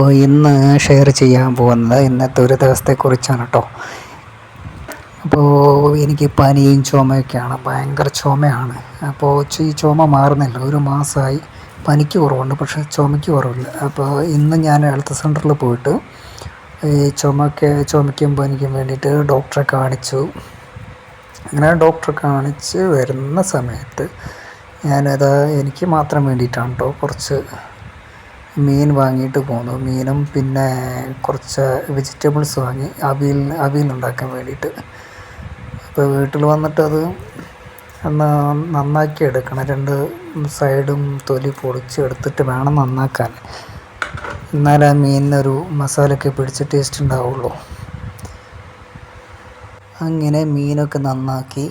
അപ്പോൾ ഇന്ന് ഷെയർ ചെയ്യാൻ പോകുന്നത് ഇന്നത്തെ ഒരു ദിവസത്തെക്കുറിച്ചാണ് കേട്ടോ. അപ്പോൾ എനിക്ക് പനിയും ചുമയൊക്കെയാണ് ഭയങ്കര ചുമയാണ്. അപ്പോൾ ഈ ചുമ മാറുന്നില്ല ഒരു മാസമായി പനിക്ക് കുറവുണ്ട് പക്ഷേ ചുമയ്ക്ക് കുറവില്ല അപ്പോൾ ഇന്ന് ഞാൻ ഹെൽത്ത് സെന്ററിൽ പോയിട്ട് ഈ ചുമക്ക് ചുമയ്ക്കും പനിക്കും വേണ്ടിയിട്ട് ഡോക്ടറെ കാണിച്ചു. അങ്ങനെ ഡോക്ടറെ കാണിച്ച് വരുന്ന സമയത്ത് ഞാനത് എനിക്ക് മാത്രം വേണ്ടിയിട്ടാണ് കേട്ടോ കുറച്ച് മീൻ വാങ്ങിയിട്ട് പോന്നു. മീനും പിന്നെ കുറച്ച് വെജിറ്റബിൾസ് വാങ്ങി അവിയൽ ഉണ്ടാക്കാൻ വേണ്ടിയിട്ട്. അപ്പോൾ വീട്ടിൽ വന്നിട്ട് അത് നന്നാക്കി എടുക്കണം. രണ്ട് സൈഡും തൊലി പൊളിച്ച് എടുത്തിട്ട് വേണം നന്നാക്കാൻ. എന്നാലേ ആ മീനിനൊരു മസാലയൊക്കെ പിടിച്ച് ടേസ്റ്റ് ഉണ്ടാവുള്ളൂ. അങ്ങനെ മീനൊക്കെ നന്നാക്കി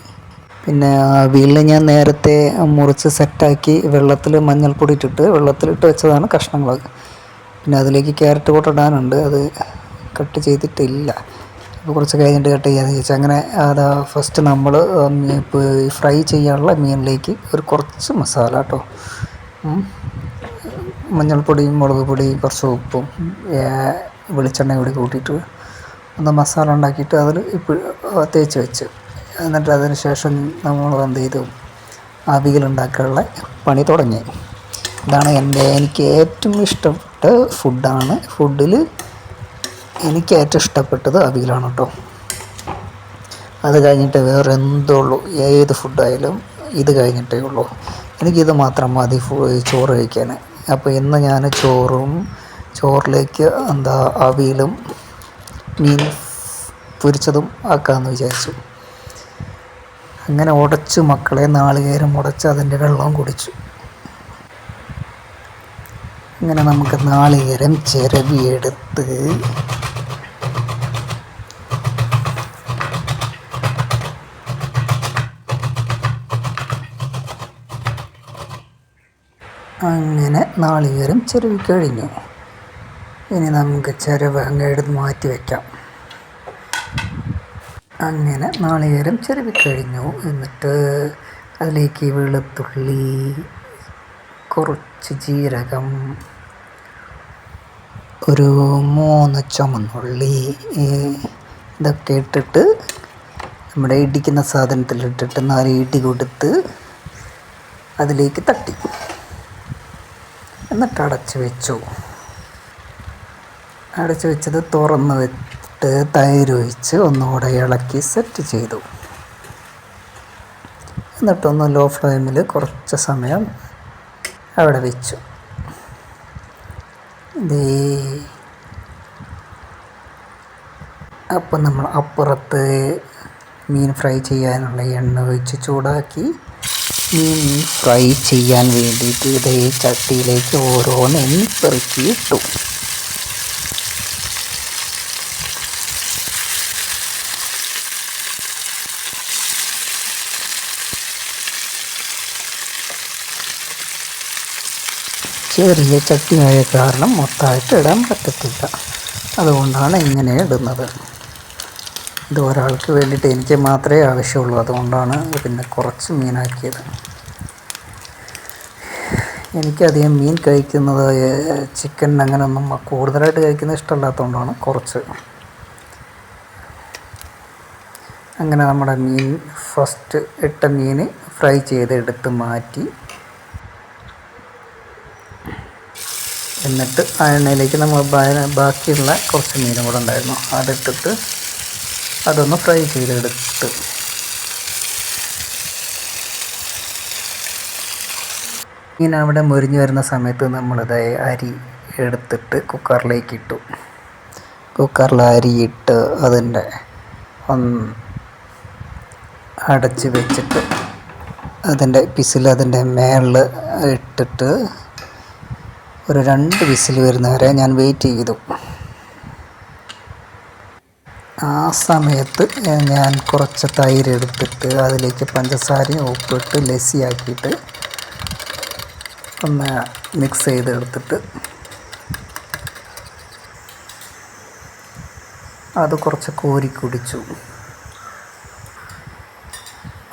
പിന്നെ അവിയൽ ഞാൻ നേരത്തെ മുറിച്ച് സെറ്റാക്കി വെള്ളത്തിൽ മഞ്ഞൾപ്പൊടി ഇട്ടിട്ട് വെള്ളത്തിലിട്ട് വെച്ചതാണ് കഷ്ണങ്ങളൊക്കെ. പിന്നെ അതിലേക്ക് ക്യാരറ്റ് കൂട്ട് ഇടാനുണ്ട്. അത് കട്ട് ചെയ്തിട്ടില്ല. അപ്പോൾ കുറച്ച് കഴിഞ്ഞിട്ട് കട്ട് ചെയ്യാമെന്ന് ചോദിച്ചാൽ അങ്ങനെ അത് ഫസ്റ്റ് നമ്മൾ ഫ്രൈ ചെയ്യാനുള്ള മീനിലേക്ക് ഒരു കുറച്ച് മസാല കേട്ടോ. മഞ്ഞൾപ്പൊടിയും മുളക് പൊടിയും കുറച്ച് ഉപ്പും വെളിച്ചെണ്ണ കൂടി കൂട്ടിയിട്ട് ഒന്ന് മസാല ഉണ്ടാക്കിയിട്ട് അതിൽ ഇപ്പോൾ തേച്ച് വെച്ച്. എന്നിട്ട് അതിന് ശേഷം നമ്മൾ എന്ത് ചെയ്തു? അവിയലുണ്ടാക്കാനുള്ള പണി തുടങ്ങി. ഇതാണ് എന്റെ എനിക്ക് ഏറ്റവും ഇഷ്ടപ്പെട്ട ഫുഡാണ്. ഫുഡിൽ എനിക്ക് ഏറ്റവും ഇഷ്ടപ്പെട്ടത് അവിയലാണ് കേട്ടോ. അത് കഴിഞ്ഞിട്ട് വേറെ എന്തുള്ളൂ ഏത് ഫുഡായാലും ഇത് കഴിഞ്ഞിട്ടേ ഉള്ളൂ. എനിക്കിത് മാത്രം മതി ചോറ് കഴിക്കാൻ. അപ്പോൾ ഇന്ന് ഞാൻ ചോറും ചോറിലേക്ക് എന്താ അവിയലും മീൻ പൊരിച്ചതും ആക്കാമെന്ന് വിചാരിച്ചു. അങ്ങനെ ഉടച്ചു മക്കളെ നാളികേരം ഉടച്ച് അതിന്റെ വെള്ളം കുടിച്ചു. അങ്ങനെ നമുക്ക് നാളികേരം ചിരവിയെടുത്ത് അങ്ങനെ നാളികേരം ചിരവി ഇനി നമുക്ക് ചിരവ് അങ്ങ് എടുത്ത് മാറ്റി വയ്ക്കാം അങ്ങനെ നാളികേരം ചിരവി കഴിഞ്ഞു എന്നിട്ട് അതിലേക്ക് വെളുത്തുള്ളി കുറച്ച് ജീരകം ഒരു മൂന്ന് ചുമന്നുള്ളി ഇതൊക്കെ ഇട്ടിട്ട് നമ്മുടെ ഇടിക്കുന്ന സാധനത്തിലിട്ടിട്ട് നാല് ഇടി കൊടുത്ത് അതിലേക്ക് തട്ടി. എന്നിട്ട് അടച്ചു വെച്ചു. അടച്ചു വെച്ചത് തുറന്ന് വെച്ചിട്ട് തൈര് ഒഴിച്ച് ഒന്നുകൂടെ ഇളക്കി സെറ്റ് ചെയ്തു. എന്നിട്ടൊന്ന് ലോ ഫ്ലെയിമിൽ കുറച്ച് സമയം അവിടെ വെച്ചു. ദേ. അപ്പം നമ്മൾ അപ്പുറത്ത് മീൻ ഫ്രൈ ചെയ്യാനുള്ള എണ്ണ ഒഴിച്ച് ചൂടാക്കി മീൻ ഫ്രൈ ചെയ്യാൻ വേണ്ടിയിട്ട് ഇതേ ചട്ടിയിലേക്ക് ഓരോന്ന് എണ്ണിപ്പെറുക്കി ചെറിയ ചട്ടിയായ കാരണം മൊത്തമായിട്ട് ഇടാൻ പറ്റത്തില്ല. അതുകൊണ്ടാണ് ഇങ്ങനെ ഇടുന്നത്. ഇത് ഒരാൾക്ക് വേണ്ടിയിട്ട് എനിക്ക് മാത്രമേ ആവശ്യമുള്ളൂ. അതുകൊണ്ടാണ് പിന്നെ കുറച്ച് മീനാക്കിയത്. എനിക്കധികം മീൻ കഴിക്കുന്നത് ചിക്കൻ അങ്ങനെയൊന്നും കൂടുതലായിട്ട് കഴിക്കുന്നത് ഇഷ്ടമല്ലാത്തതുകൊണ്ടാണ് കുറച്ച്. അങ്ങനെ നമ്മുടെ മീൻ ഫസ്റ്റ് ഇട്ട മീൻ ഫ്രൈ ചെയ്ത് എടുത്ത് മാറ്റി എന്നിട്ട് ആ എണ്ണയിലേക്ക് നമ്മൾ ബാക്കിയുള്ള കുറച്ച് മീനും കൂടെ ഉണ്ടായിരുന്നു. അതിട്ടിട്ട് അതൊന്ന് ഫ്രൈ ചെയ്തെടുത്ത്. മീൻ അവിടെ മുരിഞ്ഞ് വരുന്ന സമയത്ത് നമ്മളിത് അരി എടുത്തിട്ട് കുക്കറിലേക്ക് ഇട്ടു. കുക്കറിൽ അരിയിട്ട് അതിന്റെ ഒന്ന് അടച്ച് വെച്ചിട്ട് അതിന്റെ പിസിൽ അതിന്റെ മേളിൽ ഇട്ടിട്ട് ഒരു രണ്ട് വിസിൽ വരുന്നവരെ ഞാൻ വെയിറ്റ് ചെയ്തു. ആ സമയത്ത് ഞാൻ കുറച്ച് തൈര് എടുത്തിട്ട് അതിലേക്ക് പഞ്ചസാരയും ഉപ്പിട്ട് ലസ്സിയാക്കിയിട്ട് ഒന്ന് മിക്സ് ചെയ്തെടുത്തിട്ട് അത് കുറച്ച് കോരി കുടിച്ചു.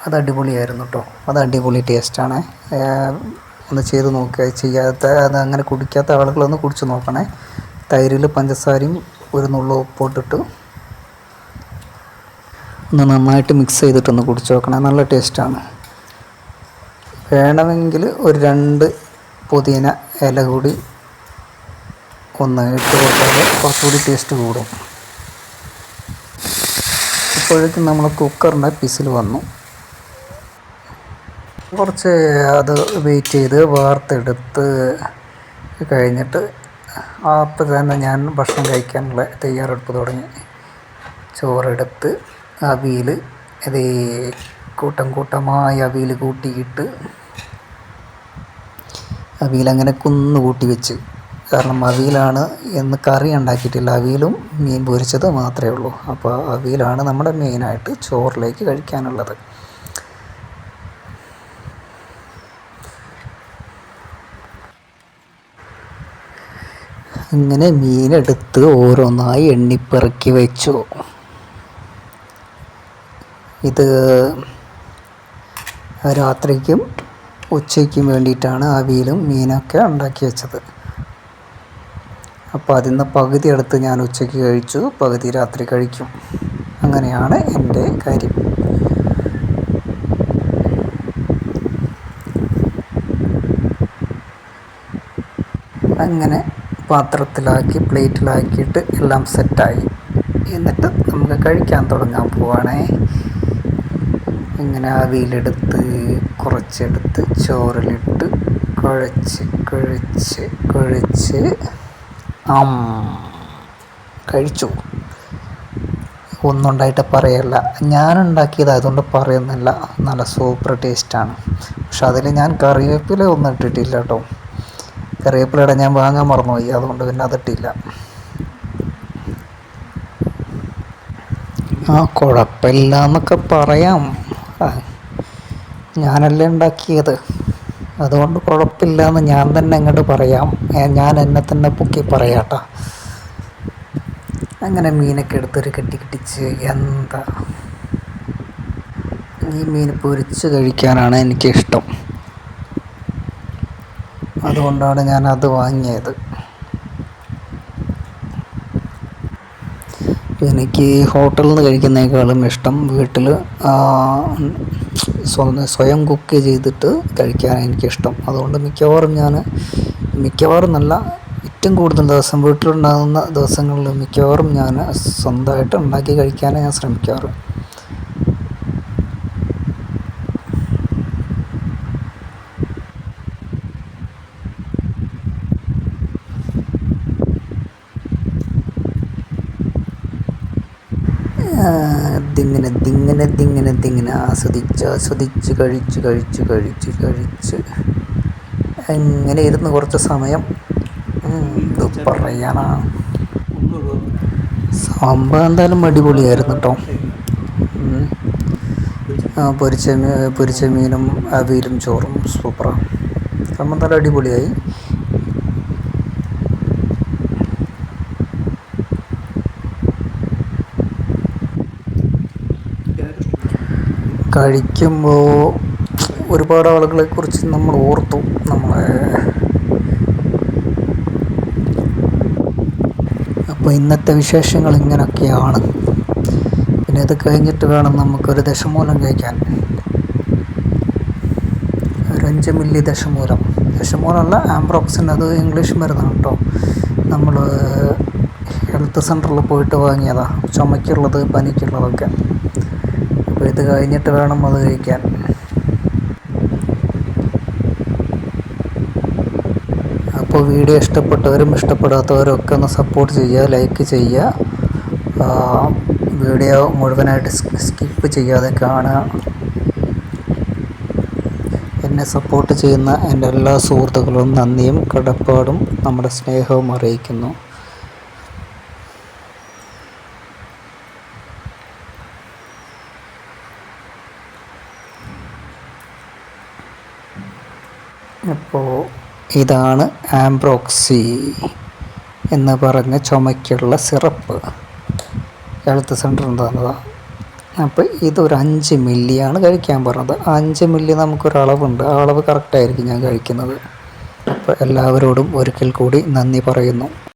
അത് അടിപൊളിയായിരുന്നു കേട്ടോ അത് അടിപൊളി ടേസ്റ്റാണ് ഒന്ന് ചെയ്ത് നോക്കുക ചെയ്യാത്ത അത് അങ്ങനെ കുടിക്കാത്ത ആളുകളൊന്ന് കുടിച്ച് നോക്കണേ. തൈരിൽ പഞ്ചസാരയും ഒരു നുള്ളു ഉപ്പോട്ടിട്ട് ഒന്ന് നന്നായിട്ട് മിക്സ് ചെയ്തിട്ടൊന്ന് കുടിച്ച് നോക്കണേ. നല്ല ടേസ്റ്റാണ് വേണമെങ്കിൽ ഒരു രണ്ട് പുതിന ഇല കൂടി ഒന്ന് ഇട്ട് കൊടുത്താൽ കുറച്ചുകൂടി ടേസ്റ്റ് കൂടും. ഇപ്പോഴേക്കും നമ്മൾ കുക്കറിന്റെ പിസിൽ വന്നു. കുറച്ച് അത് വെയിറ്റ് ചെയ്ത് വാർത്തെടുത്ത് കഴിഞ്ഞിട്ട് അപ്പം തന്നെ ഞാൻ ഭക്ഷണം കഴിക്കാനുള്ള തയ്യാറെടുപ്പ് തുടങ്ങി. ചോറെടുത്ത് അവിയിൽ ഇതേ കൂട്ടം കൂട്ടമായി അവിയിൽ കൂട്ടിയിട്ട് അവിയിൽ അങ്ങനെ കുന്നു കൂട്ടി വെച്ച്. കാരണം അവിയിലാണ് എന്ന് കറി ഉണ്ടാക്കിയിട്ടില്ല. അവിയിലും മീൻ പൊരിച്ചത് മാത്രമേ ഉള്ളൂ. അപ്പോൾ അവിയിലാണ് നമ്മുടെ മെയിനായിട്ട് ചോറിലേക്ക് കഴിക്കാനുള്ളത്. അങ്ങനെ മീനെടുത്ത് ഓരോന്നായി എണ്ണിപ്പെറുക്കി വെച്ചു. ഇത് രാത്രിക്കും ഉച്ചയ്ക്കും വേണ്ടിയിട്ടാണ് അവിയലും മീനൊക്കെ ഉണ്ടാക്കി വെച്ചത്. അപ്പോൾ അതിൽ നിന്ന് പകുതി എടുത്ത് ഞാൻ ഉച്ചയ്ക്ക് കഴിച്ചു പകുതി രാത്രി കഴിക്കും. അങ്ങനെയാണ് എന്റെ കാര്യം. അങ്ങനെ പാത്രത്തിലാക്കി പ്ലേറ്റിലാക്കിയിട്ട് എല്ലാം സെറ്റായി. എന്നിട്ട് നമുക്ക് കഴിക്കാൻ തുടങ്ങാൻ പോവാണേ. ഇങ്ങനെ അവിയിലെടുത്ത് കുറച്ചെടുത്ത് ചോറിലിട്ട് കുഴച്ച് കുഴച്ച് കുഴച്ച്. അം. കഴിച്ചു. ഒന്നുണ്ടായിട്ട് പറയല്ല. ഞാൻ ഉണ്ടാക്കിയത് അതുകൊണ്ട് പറയുന്നില്ല. നല്ല സൂപ്പർ ടേസ്റ്റാണ്. പക്ഷെ അതിൽ ഞാൻ കറിവേപ്പില ഒന്നും ഇട്ടിട്ടില്ല കേട്ടോ. കറിവേപ്പിലയുടെ ഞാൻ വാങ്ങാൻ മറന്നുപോയി. അതുകൊണ്ട് പിന്നെ അതിട്ടില്ല. ആ കുഴപ്പമില്ല എന്നൊക്കെ പറയാം ഞാനല്ലേ ഉണ്ടാക്കിയത്. അതുകൊണ്ട് കുഴപ്പമില്ല എന്ന് ഞാൻ തന്നെ അങ്ങോട്ട് പറയാം. ഞാൻ എന്നെ തന്നെ പൊക്കി പറയാട്ടോ. അങ്ങനെ മീനൊക്കെ എടുത്തൊരു കെട്ടി കെട്ടിച്ച് എന്താ? ഈ മീൻ പൊരിച്ച് കഴിക്കാനാണ് എനിക്കിഷ്ടം. അതുകൊണ്ടാണ് ഞാൻ അത് വാങ്ങിയത്. എനിക്ക് ഹോട്ടലിൽ നിന്ന് കഴിക്കുന്നതിനേക്കാളും ഇഷ്ടം വീട്ടിൽ സ്വയം കുക്ക് ചെയ്തിട്ട് കഴിക്കാൻ എനിക്കിഷ്ടം. അതുകൊണ്ട് മിക്കവാറും ഞാൻ മിക്കവാറും നല്ല ഏറ്റവും കൂടുതൽ ദിവസം വീട്ടിലുണ്ടാകുന്ന ദിവസങ്ങളിൽ മിക്കവാറും ഞാൻ സ്വന്തമായിട്ട് ഉണ്ടാക്കി കഴിക്കാനേ ഞാൻ ശ്രമിക്കാറ്. തിങ്ങനെ തിങ്ങനെ ദിങ്ങനെ ആസ്വദിച്ച് ആസ്വദിച്ച് കഴിച്ച് കഴിച്ച് കഴിച്ച് കഴിച്ച്. എങ്ങനെ ഇരുന്ന് കുറച്ച് സമയം? ഇത് പറയാനാ. സംഭവം എന്തായാലും അടിപൊളിയായിരുന്നു കേട്ടോ. പൊരിച്ച പൊരിച്ച മീനും അവിയലും ചോറും സൂപ്പറാണ് സംഭവം നല്ല അടിപൊളിയായി. കഴിക്കുമ്പോൾ ഒരുപാട് ആളുകളെ കുറിച്ച് നമ്മൾ ഓർത്തു. നമ്മളെ അപ്പോൾ ഇന്നത്തെ വിശേഷങ്ങൾ ഇങ്ങനെയൊക്കെയാണ് പിന്നെ ഇത് കഴിഞ്ഞിട്ട് വേണം നമുക്കൊരു ദശമൂലം കഴിക്കാൻ. ഒരഞ്ച് മില്ലി ദശമൂലം. ദശമൂലമല്ല ആംബ്രോക്സിൻ അത് ഇംഗ്ലീഷ് മരുന്നാണ് കേട്ടോ. നമ്മൾ ഹെൽത്ത് സെന്ററിൽ പോയിട്ട് വാങ്ങിയതാണ് ചുമയ്ക്കുള്ളത് പനിക്കുള്ളതൊക്കെ. അപ്പോൾ ഇത് കഴിഞ്ഞിട്ട് വേണം അത് കഴിക്കാൻ. അപ്പോൾ വീഡിയോ ഇഷ്ടപ്പെട്ടവരും ഇഷ്ടപ്പെടാത്തവരും ഒക്കെ ഒന്ന് സപ്പോർട്ട് ചെയ്യുക ലൈക്ക് ചെയ്യുക. വീഡിയോ മുഴുവനായിട്ട് സ്കിപ്പ് ചെയ്യാതെ കാണുക. എന്നെ സപ്പോർട്ട് ചെയ്യുന്ന എന്റെ എല്ലാ സുഹൃത്തുക്കളും നന്ദിയും കടപ്പാടും നമ്മുടെ സ്നേഹവും അറിയിക്കുന്നു. അപ്പോൾ ഇതാണ് ആംബ്രോക്സി എന്ന് പറഞ്ഞ ചുമയ്ക്കുള്ള സിറപ്പ്. ഹെൽത്ത് സെന്ററിൽ തന്നതാണ് അപ്പോൾ ഇതൊരു അഞ്ച് മില്ലിയാണ് കഴിക്കാൻ പറഞ്ഞത്. അഞ്ച് മില്ലി നമുക്കൊരളവുണ്ട് ആ അളവ് കറക്റ്റായിരിക്കും ഞാൻ കഴിക്കുന്നത്. അപ്പോൾ എല്ലാവരോടും ഒരിക്കൽ കൂടി നന്ദി പറയുന്നു.